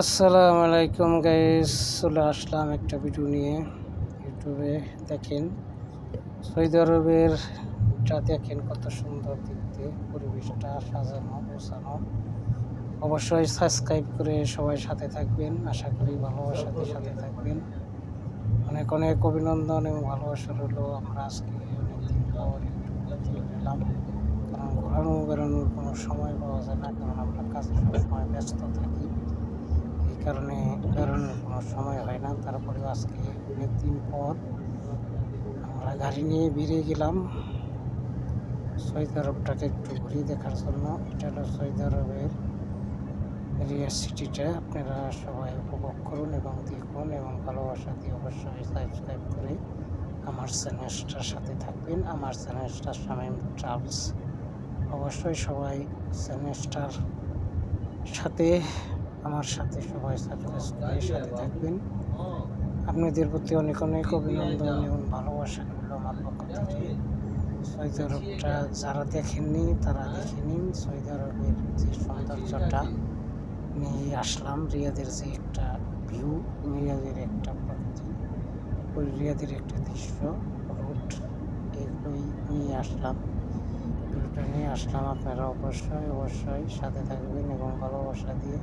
আসসালামু আলাইকুম গাইস চলে আসলাম একটা ভিডিও নিয়ে। ইউটিউবে দেখেন সৌদি আরবের যা দেখেন কত সুন্দর দেখতে, পরিবেশটা সাজানো, গোছানো। অবশ্যই সাবস্ক্রাইব করে সবাই সাথে থাকবেন, আশা করি ভালোবাসাতে সাথে থাকবেন। অনেক অনেক অভিনন্দন এবং ভালোবাসা রইল, আমরা আজকে অনেকদিন পর এলাম কারণ ঘোরানো বেড়ানোর কোনো সময় পাওয়া যায় না, কারণ আমরা কাজে সবসময় ব্যস্ত থাকি। কারণে বেরোনোর কোনো সময় হয় না। তারপরে আজকে অনেক দিন পর আমরা গাড়ি নিয়ে বেরিয়ে গেলাম সৌদি আরবটাকে একটু ঘুরিয়ে দেখার জন্য। এটা হলো সৌদি আরবের রিয়া সিটিটা। আপনারা সবাই উপভোগ করুন এবং দেখুন এবং ভালোবাসা দিয়ে অবশ্যই সাবস্ক্রাইব করে আমার চ্যানেলটার সাথে থাকবেন। আমার চ্যানেলটার শামীম ট্রাভেলস। অবশ্যই সবাই চ্যানেলটার সাথে আমার সাথে, সবাই করে সাথে থাকবেন। আপনাদের প্রতি অনেক অনেক অভিনন্দন এবং ভালোবাসা রইল আমার পক্ষ থেকে। সৌদি আরবটা যারা দেখেননি, তারা দেখে নিন। সৌদি আরবের যে সৌন্দর্যটা নিয়ে আসলাম রিয়াদের যে একটা ভিউ রিয়াদের একটা প্রকৃতি। ওই রিয়াদের একটা দৃশ্য রোড এগুলোই নিয়ে আসলাম। ভিডিওটা নিয়ে আসলাম আপনারা অবশ্যই অবশ্যই সাথে থাকবেন এবং ভালোবাসা দিয়ে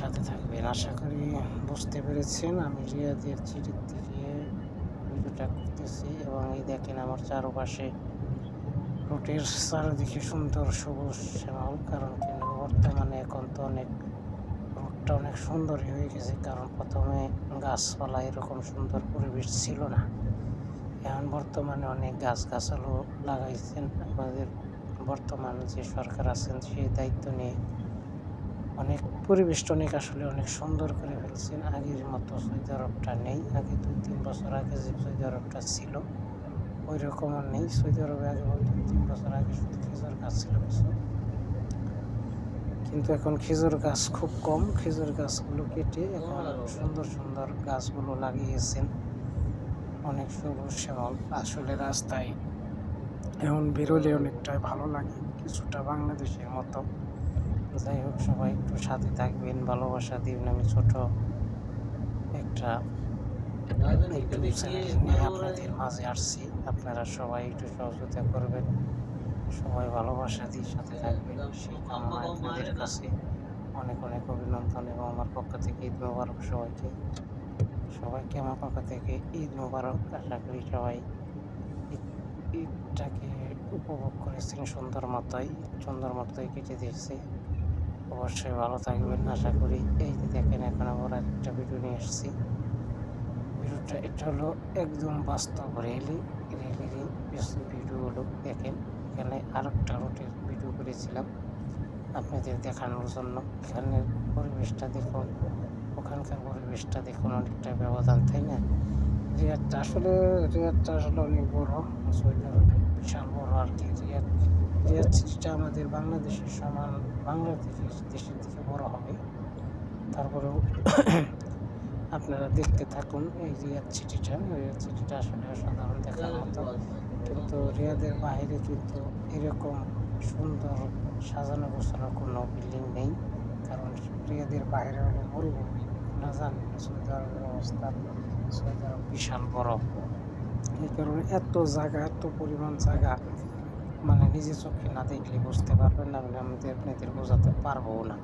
সাথে থাকবেন। আশা করি বুঝতে পেরেছেন। আমি রিয়াদের চিঠির দিকে ভিডিওটা করতেছি এবং এই দেখেন আমার চারপাশে রোডের চারিদিকে সুন্দর সবুজ শ্যামল, কারণ কি বর্তমানে এখন তো অনেক রোডটা অনেক সুন্দরই হয়ে গেছে, কারণ প্রথমে গাছপালা এরকম সুন্দর পরিবেশ ছিল না। এখন বর্তমানে অনেক গাছ গাছালো লাগাইছেন। আমাদের বর্তমান যে সরকার আছেন, সেই দায়িত্ব নিয়ে অনেক পরিবেশটা অনেক আসলে অনেক সুন্দর করে ফেলছেন। আগের মতো সৌদি আরবটা নেই। আগে দুই, তিন বছর আগে যে সৌদি আরবটা ছিল, ওই রকম নেই। সৌদি আরবে আগে দুই, তিন বছর আগে শুধু খেজুর গাছ ছিল কিছু। কিন্তু এখন খেজুর গাছ খুব কম। খেজুর গাছগুলো কেটে এখন সুন্দর সুন্দর গাছগুলো লাগিয়েছেন। অনেক সবুজ শ্যামল। আসলে রাস্তায় এখন বেরোলে অনেকটাই ভালো লাগে। কিছুটা বাংলাদেশের মতো। যাই হোক, সবাই একটু সাথে থাকবেন, ভালোবাসা দিবেন। আমি ছোট একটা নিয়ে আপনাদের মাঝে আসছি। আপনারা সবাই একটু সহযোগিতা করবেন, সবাই ভালোবাসা দিয়ে সাথে থাকবেন। সেই কামনা আপনাদের কাছে অনেক অনেক অভিনন্দন এবং আমার পক্ষ থেকে ঈদ মোবারক সবাইকে। সবাইকে আমার পক্ষ থেকে ঈদ মোবারক। আশা করি সবাই ঈদ- ঈদটাকে উপভোগ করেছেন সুন্দর মতোই সুন্দর মতোই কেটে দিয়েছে। অবশ্যই ভালো থাকবেন। আশা করি এই যে দেখেন এখন আবার একটা ভিডিও নিয়ে এসেছি। ভিডিওটা এটা হলো একদম বাস্তব রেলি। রেলেরই ভিডিওগুলো দেখেন। এখানে আরেকটা রুটের ভিডিও করেছিলাম আপনাদের দেখানোর জন্য। এখানের পরিবেশটা দেখুন, ওখানকার পরিবেশটা দেখুন অনেকটা ব্যবধান, তাই না? রিয়াদটা আসলে রিয়াদটা আসলে অনেক বড়। বিশাল বড় আর কি রিয়াদ। রিয়াদ সিটিটা আমাদের বাংলাদেশের সমান, বাংলাদেশের দেশের থেকে বড় হবে। তারপরেও আপনারা দেখতে থাকুন এই রিয়াদ সিটিটা। রিয়াদ সিটিটা আসলে অসাধারণ দেখার মতো। কিন্তু রিয়াদের বাইরে কিন্তু এরকম সুন্দর সাজানো গোছানো কোনো বিল্ডিং নেই। কারণ রিয়াদের বাইরে হলো মরুভূমি না জানেন সৌদি আরবের অবস্থা সৌদি আরব বিশাল বড়। এই কারণে এত জায়গা, এত পরিমাণ জায়গা মানে নিজে চোখে না দেখলে বুঝতে পারবেন না আমি আমাদের আপনাদের বোঝাতে পারব না।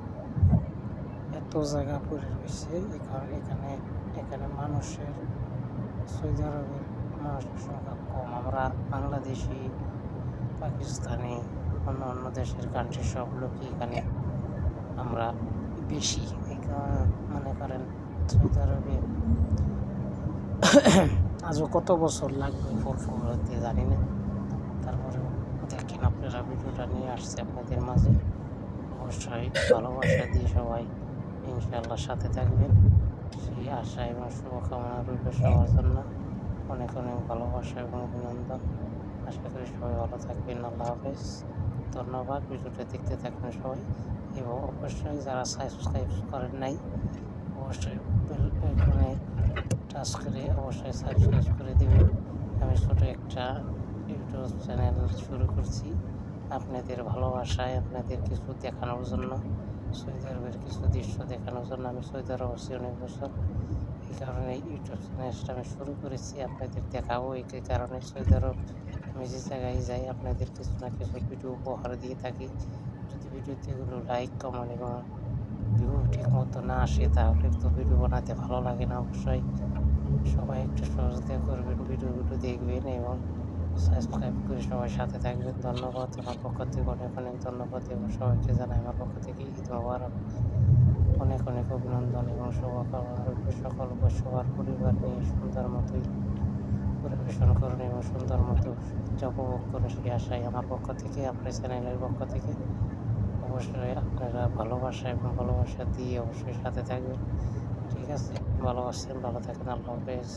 এত জায়গা পড়ে রয়েছে এখানে এখানে এখানে মানুষের, সৌদি আরবের মানুষের সংখ্যা কম। আমরা বাংলাদেশি, পাকিস্তানি, অন্য অন্য দেশের কান্ট্রি সব লোকই এখানে আমরা বেশি। মনে করেন সৌদি আরবে আজও কত বছর লাগবে ফুরফুর হতে জানি না। তারপরেও দেখেন আপনারা ভিডিওটা নিয়ে আসছে আপনাদের মাঝে। অবশ্যই ভালোবাসা দিয়ে সবাই ইনশাআল্লাহ সাথে থাকবেন। সেই আশা এবং শুভকামনা রইল সবার জন্য। অনেক অনেক ভালোবাসা এবং অভিনন্দন। আশা করি সবাই ভালো থাকবেন। আল্লাহ হাফেজ। ধন্যবাদ। ভিডিওটা দেখতে থাকবেন সবাই। এবং অবশ্যই যারা সাবস্ক্রাইব করেন নাই, অবশ্যই টাচ করে অবশ্যই সাবস্ক্রাইব করে দেবেন। আমি ছোটো একটা ইউটিউব চ্যানেল শুরু করছি। আপনাদের ভালোবাসায় আপনাদের কিছু দেখানোর জন্য সৌদি আরবের কিছু দৃশ্য দেখানোর জন্য আমি সৌদি আরব আছি অনেক বছর। এই কারণে ইউটিউব চ্যানেলটা আমি শুরু করেছি, আপনাদের দেখাবো। এই কারণে সৌদি আরব আমি যে জায়গায় যাই, আপনাদের কিছু না কিছু ভিডিও উপহার দিয়ে থাকি। যদি ভিডিওতে এগুলো লাইক কমেন্ট এবং ভিউ ঠিক মতো না আসে, তাহলে তো ভিডিও বানাতে ভালো লাগে না অবশ্যই। সবাই একটু সহযোগিতা করবেন, ভিডিওগুলো দেখবেন এবং সাবস্ক্রাইব করে সবাই সাথে থাকবেন। ধন্যবাদ। আমার পক্ষ থেকে অনেক অনেক ধন্যবাদ এবং সবাইকে জানাই আমার পক্ষ থেকে ঈদ মোবারক। অনেক অনেক অভিনন্দন এবং শুভকামনা। সকল সবার পরিবার নিয়ে সুন্দর মতোই পরিবেশন করুন এবং সুন্দর মতো উপভোগ করুন সেই আশাই আমার পক্ষ থেকে, আপনার চ্যানেলের পক্ষ থেকে। অবশ্যই আপনারা ভালোবাসা এবং ভালোবাসা দিয়ে অবশ্যই সাথে থাকবেন। ঠিক আছে? ভালোবাসেন ভালো থাকেন। আল্লাহ হাফেজ।